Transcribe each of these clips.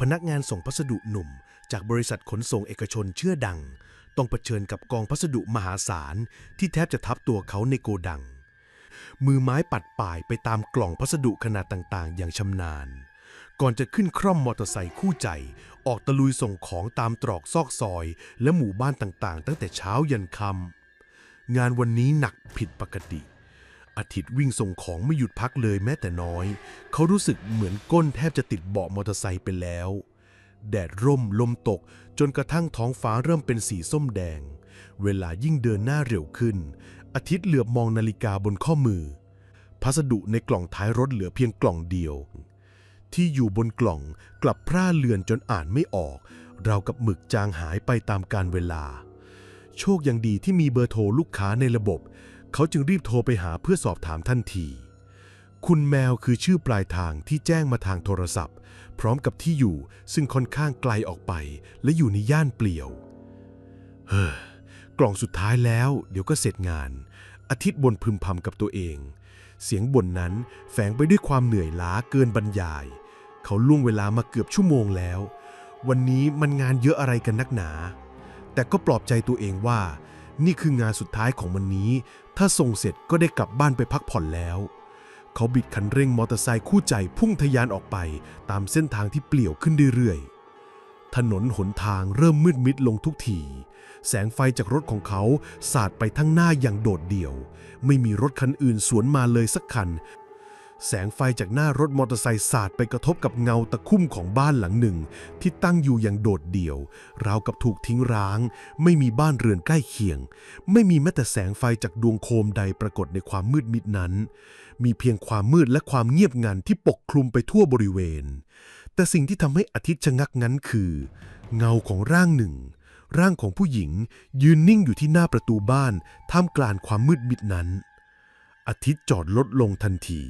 พนักงานส่งพัสดุหนุ่ม จากบริษัทขนส่งเอกชนเชื่อดัง ต้องเผชิญกับกองพัสดุมหาศาล ที่แทบจะทับตัวเขาในโกดัง มือไม้ปัดป่ายไปตามกล่องพัสดุขนาดต่างๆ อย่างชำนาญ ก่อนจะขึ้นคร่อมมอเตอร์ไซค์คู่ใจ ออกตะลุยส่งของตามตรอกซอกซอย และหมู่บ้านต่างๆ ตั้งแต่เช้ายันค่ำงานวันนี้หนักผิดปกติ อาทิตย์วิ่งส่งของไม่หยุดพักเลยแม้แต่น้อย เขารู้สึกเหมือนก้นแทบจะติดเบาะมอเตอร์ไซค์ไปแล้ว แดดร่มลมตกจนกระทั่งท้องฟ้าเริ่มเป็นสีส้มแดง เวลายิ่งเดินหน้าเร็วขึ้น อาทิตย์เหลือบมองนาฬิกาบนข้อมือ พัสดุในกล่องท้ายรถเหลือเพียงกล่องเดียว ที่อยู่บนกล่องกลับพร่าเลือนจนอ่านไม่ออกราวกับหมึกจางหายไปตามกาลเวลา โชคยังดีที่มีเบอร์โทรลูกค้าในระบบ เขาจึงรีบโทรไปหาเพื่อสอบถามทันที คุณแมวคือชื่อปลายทางที่แจ้งมาทางโทรศัพท์ พร้อมกับที่อยู่ซึ่งค่อนข้างไกลออกไป และอยู่ในย่านเปลี่ยว เฮ้อกล่องสุดท้ายแล้ว เดี๋ยวก็เสร็จงาน อาทิตย์บนพึมพำกับตัวเอง เสียงบ่นนั้นแฝงไปด้วยความเหนื่อยล้าเกินบรรยาย เขาล่วงเวลามาเกือบชั่วโมงแล้ว วันนี้มันงานเยอะอะไรกันนักหนา แต่ก็ปลอบใจตัวเองว่า นี่คืองานสุดท้ายของวันนี้ ถ้าส่งเสร็จก็ได้กลับบ้านไปพักผ่อนแล้ว เขาบิดคันเร่งมอเตอร์ไซค์คู่ใจพุ่งทะยานออกไป ตามเส้นทางที่เปลี่ยวขึ้นเรื่อยๆ ถนนหนทางเริ่มมืดมิดลงทุกที แสงไฟจากรถของเขาสาดไปทั้งหน้าอย่างโดดเดี่ยว ไม่มีรถคันอื่นสวนมาเลยสักคัน แสงไฟจากหน้ารถมอเตอร์ไซค์สาดไปกระทบกับเงาตะคุ่มของบ้านหลังหนึ่ง ที่ตั้งอยู่อย่างโดดเดี่ยว ราวกับถูกทิ้งร้าง ไม่มีบ้านเรือนใกล้เคียง ไม่มีแม้แต่แสงไฟจากดวงโคมใดปรากฏในความมืดมิดนั้น มีเพียงความมืดและความเงียบงันที่ปกคลุมไปทั่วบริเวณ แต่สิ่งที่ทำให้อาทิตย์ชะงักงั้นคือ เงาของร่างหนึ่ง ร่างของผู้หญิงยืนนิ่งอยู่ที่หน้าประตูบ้านท่ามกลางความมืดมิดนั้น อาทิตย์จอดรถลงทันที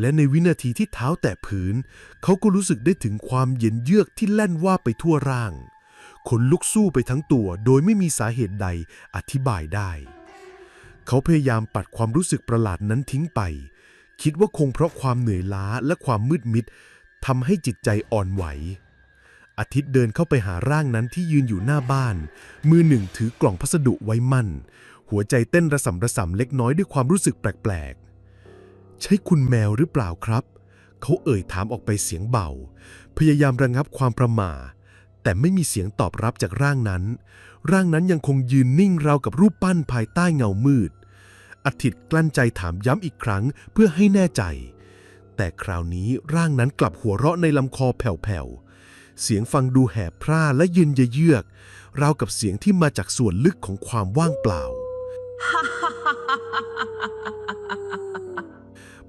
และในวินาทีที่เท้าแตะพื้น เขาก็รู้สึกได้ถึงความเย็นเยือกที่แล่นว่าไปทั่วร่างขนลุกสู้ไปทั้งตัว โดยไม่มีสาเหตุใดอธิบายได้ เขาพยายามปัดความรู้สึกประหลาดนั้นทิ้งไป คิดว่าคงเพราะความเหนื่อยล้าและความมืดมิดทำให้จิตใจอ่อนไหว อาทิตย์เดินเข้าไปหาร่างนั้นที่ยืนอยู่หน้าบ้าน มือหนึ่งถือกล่องพัสดุไว้มั่น หัวใจเต้นระสำระสำเล็กน้อยด้วยความรู้สึกแปลกๆ ใช่คุณแมวหรือเปล่าครับ เขาเอ่ยถามออกไปเสียงเบา พยายามระงับความประหม่า แต่ไม่มีเสียงตอบรับจากร่างนั้น ร่างนั้นยังคงยืนนิ่งราวกับรูปปั้นภายใต้เงามืดอาทิตย์กลั้นใจถามย้ำอีกครั้งเพื่อให้แน่ใจ แต่คราวนี้ร่างนั้นกลับหัวเราะในลำคอแผ่วๆ เสียงฟังดูแหบพร่าและเย็นเยือก ราวกับเสียงที่มาจากส่วนลึกของความว่างเปล่า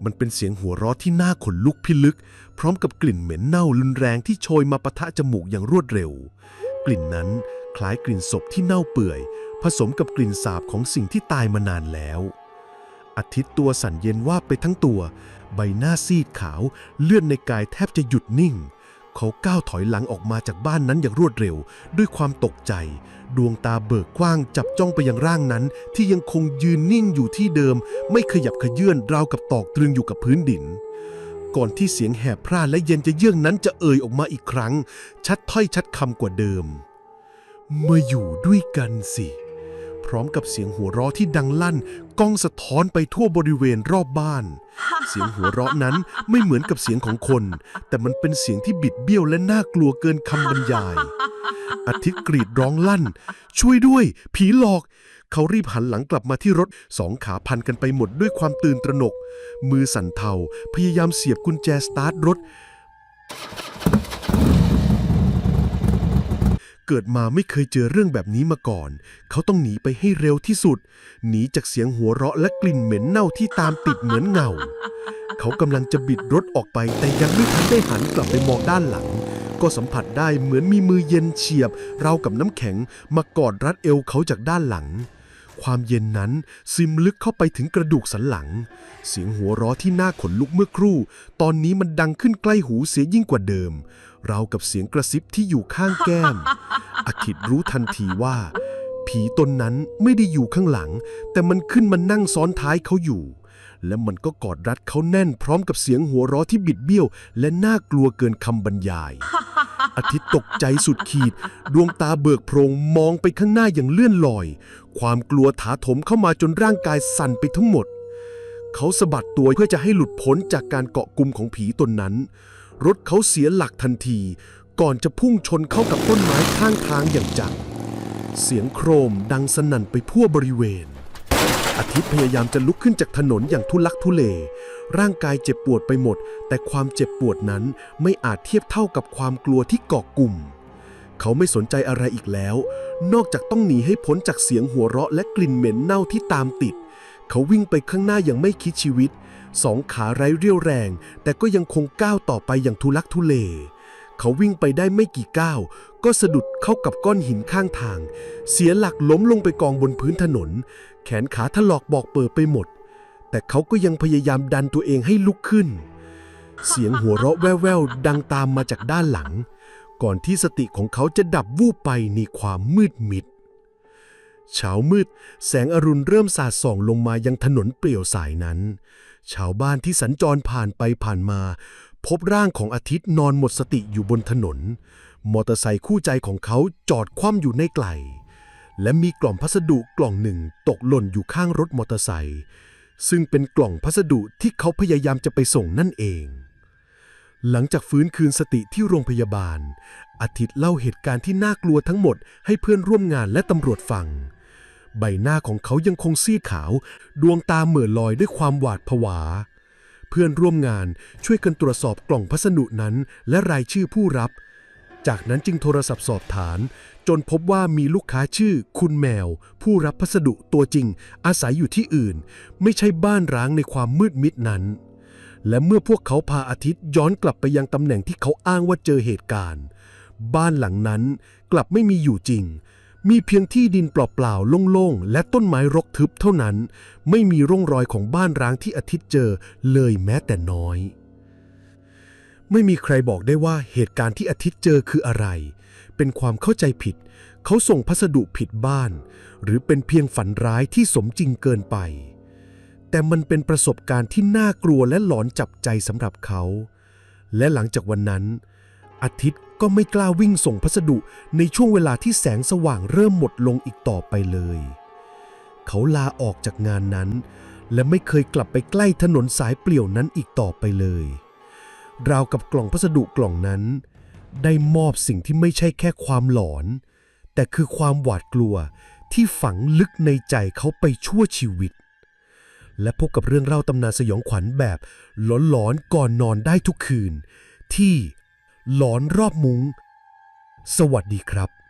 มันเป็นเสียงหัวเราะที่น่าขนลุกพิลึก พร้อมกับกลิ่นเหม็นเน่ารุนแรงที่โชยมาปะทะจมูกอย่างรวดเร็ว กลิ่นนั้นคล้ายกลิ่นศพที่เน่าเปื่อย ผสมกับกลิ่นสาบของสิ่งที่ตายมานานแล้วอาทิตย์ตัวสั่นเย็นว่าไปทั้งตัว ใบหน้าซีดขาว เลือดในกายแทบจะหยุดนิ่ง เขาก้าวถอยหลังออกมาจากบ้านนั้นอย่างรวดเร็ว ด้วยความตกใจ ดวงตาเบิกกว้างจับจ้องไปยังร่างนั้น ที่ยังคงยืนนิ่งอยู่ที่เดิม ไม่ขยับขยื่นราวกับตอกตรึงอยู่กับพื้นดิน ก่อนที่เสียงแหบพร่าและเย็นจะเยื่อกนั้นจะเอ่ยออกมาอีกครั้ง ชัดถ้อยชัดคำกว่าเดิมมาอยู่ด้วยกันสิ พร้อมกับเสียงหัวเราะที่ดังลั่นก้องสะท้อนไปทั่วบริเวณรอบบ้าน เสียงหัวเราะนั้นไม่เหมือนกับเสียงของคน แต่มันเป็นเสียงที่บิดเบี้ยวและน่ากลัวเกินคำบรรยาย อาทิตย์กรีดร้องลั่น ช่วยด้วย ผีหลอก เขารีบหันหลังกลับมาที่รถสองขาพันกันไปหมดด้วยความตื่นตระหนก มือสั่นเทา พยายามเสียบกุญแจสตาร์ทรถ เกิดมาไม่เคยเจอเรื่องแบบนี้มาก่อน เขาต้องหนีไปให้เร็วที่สุด หนีจากเสียงหัวเราะและกลิ่นเหม็นเน่าที่ตามติดเหมือนเงา เขากำลังจะบิดรถออกไป แต่ยังไม่ทันได้หันกลับไปมองด้านหลัง ก็สัมผัสได้เหมือนมีมือเย็นเฉียบ ราวกับน้ำแข็งมากอดรัดเอวเขาจากด้านหลัง ความเย็นนั้นซึมลึกเข้าไปถึงกระดูกสันหลัง เสียงหัวเราะที่น่าขนลุกเมื่อครู่ ตอนนี้มันดังขึ้นใกล้หูเสียยิ่งกว่าเดิม ราวกับเสียงกระซิบที่อยู่ข้างแก้ม อาคิดรู้ทันทีว่า ผีตนนั้นไม่ได้อยู่ข้างหลัง แต่มันขึ้นมานั่งซ้อนท้ายเขาอยู่ และมันก็กอดรัดเขาแน่นพร้อมกับเสียงหัวเราะที่บิดเบี้ยว และน่ากลัวเกินคำบรรยาย อาทิตย์ตกใจสุดขีด ดวงตาเบิกโพรงมองไปข้างหน้าอย่างเลื่อนลอย ความกลัวถาโถมเข้ามาจนร่างกายสั่นไปทั้งหมดเขาสะบัดตัวเพื่อจะให้หลุดพ้นจากการเกาะกลุ่มของผีตนนั้น รถเขาเสียหลักทันที ก่อนจะพุ่งชนเข้ากับต้นไม้ข้างทางอย่างจัง เสียงโครมดังสนั่นไปทั่วบริเวณ อาทิตย์พยายามจะลุกขึ้นจากถนนอย่างทุลักทุเล ร่างกายเจ็บปวดไปหมด แต่ความเจ็บปวดนั้นไม่อาจเทียบเท่ากับความกลัวที่เกาะกลุ่ม เขาไม่สนใจอะไรอีกแล้ว นอกจากต้องหนีให้พ้นจากเสียงหัวเราะและกลิ่นเหม็นเน่าที่ตามติด เขาวิ่งไปข้างหน้าอย่างไม่คิดชีวิต สองขาไร้เรี่ยวแรง แต่ก็ยังคงก้าวต่อไปอย่างทุลักทุเล เขาวิ่งไปได้ไม่กี่ก้าว ก็สะดุดเข้ากับก้อนหินข้างทาง เสียหลักล้มลงไปกองบนพื้นถนน แขนขาถลอกบอกเปิดไปหมด แต่เขาก็ยังพยายามดันตัวเองให้ลุกขึ้น เสียงหัวเราะแว่วๆดังตามมาจากด้านหลัง ก่อนที่สติของเขาจะดับวูบไปในความมืดมิดเช้ามืด แสงอรุณเริ่มสาดส่องลงมายังถนนเปลี่ยวสายนั้น ชาวบ้านที่สัญจรผ่านไปผ่านมา พบร่างของอาทิตย์นอนหมดสติอยู่บนถนน มอเตอร์ไซค์คู่ใจของเขาจอดคว่ำอยู่ในไกล และมีกล่องพัสดุกล่องหนึ่งตกหล่นอยู่ข้างรถมอเตอร์ไซค์ซึ่งเป็นกล่องพัสดุที่เขาพยายามจะไปส่งนั่นเอง หลังจากฟื้นคืนสติที่โรงพยาบาล อาทิตย์เล่าเหตุการณ์ที่น่ากลัวทั้งหมดให้เพื่อนร่วมงานและตำรวจฟัง ใบหน้าของเขายังคงซีดขาว ดวงตาเหม่อลอยด้วยความหวาดผวา เพื่อนร่วมงานช่วยกันตรวจสอบกล่องพัสดุนั้น และรายชื่อผู้รับ จากนั้นจึงโทรศัพท์สอบถามจนพบว่ามีลูกค้าชื่อคุณแมว ผู้รับพัสดุตัวจริง อาศัยอยู่ที่อื่น ไม่ใช่บ้านร้างในความมืดมิดนั้น และเมื่อพวกเขาพาอาทิตย์ย้อนกลับไปยังตำแหน่งที่เขาอ้างว่าเจอเหตุการณ์ บ้านหลังนั้นกลับไม่มีอยู่จริง มีเพียงที่ดินเปล่าๆ โล่งๆ และต้นไม้รกทึบเท่านั้น ไม่มีร่องรอยของบ้านร้างที่อาทิตย์เจอเลยแม้แต่น้อย ไม่มีใครบอกได้ว่าเหตุการณ์ที่อาทิตย์เจอคืออะไร เป็นความเข้าใจผิด เขาส่งพัสดุผิดบ้าน หรือเป็นเพียงฝันร้ายที่สมจริงเกินไป แต่มันเป็นประสบการณ์ที่น่ากลัวและหลอนจับใจสำหรับเขา และหลังจากวันนั้น อาทิตย์ก็ไม่กล้าวิ่งส่งพัสดุในช่วงเวลาที่แสงสว่างเริ่มหมดลงอีกต่อไปเลย เขาลาออกจากงานนั้น และไม่เคยกลับไปใกล้ถนนสายเปลี่ยวนั้นอีกต่อไปเลย ราวกับกล่องพัสดุกล่องนั้น ได้มอบสิ่งที่ไม่ใช่แค่ความหลอน แต่คือความหวาดกลัวที่ฝังลึกในใจเขาไปชั่วชีวิต และพบกับเรื่องเล่าตำนานสยองขวัญแบบหลอนๆก่อนนอนได้ทุกคืน ที่ หลอนรอบมุง้ง สวัสดีครับ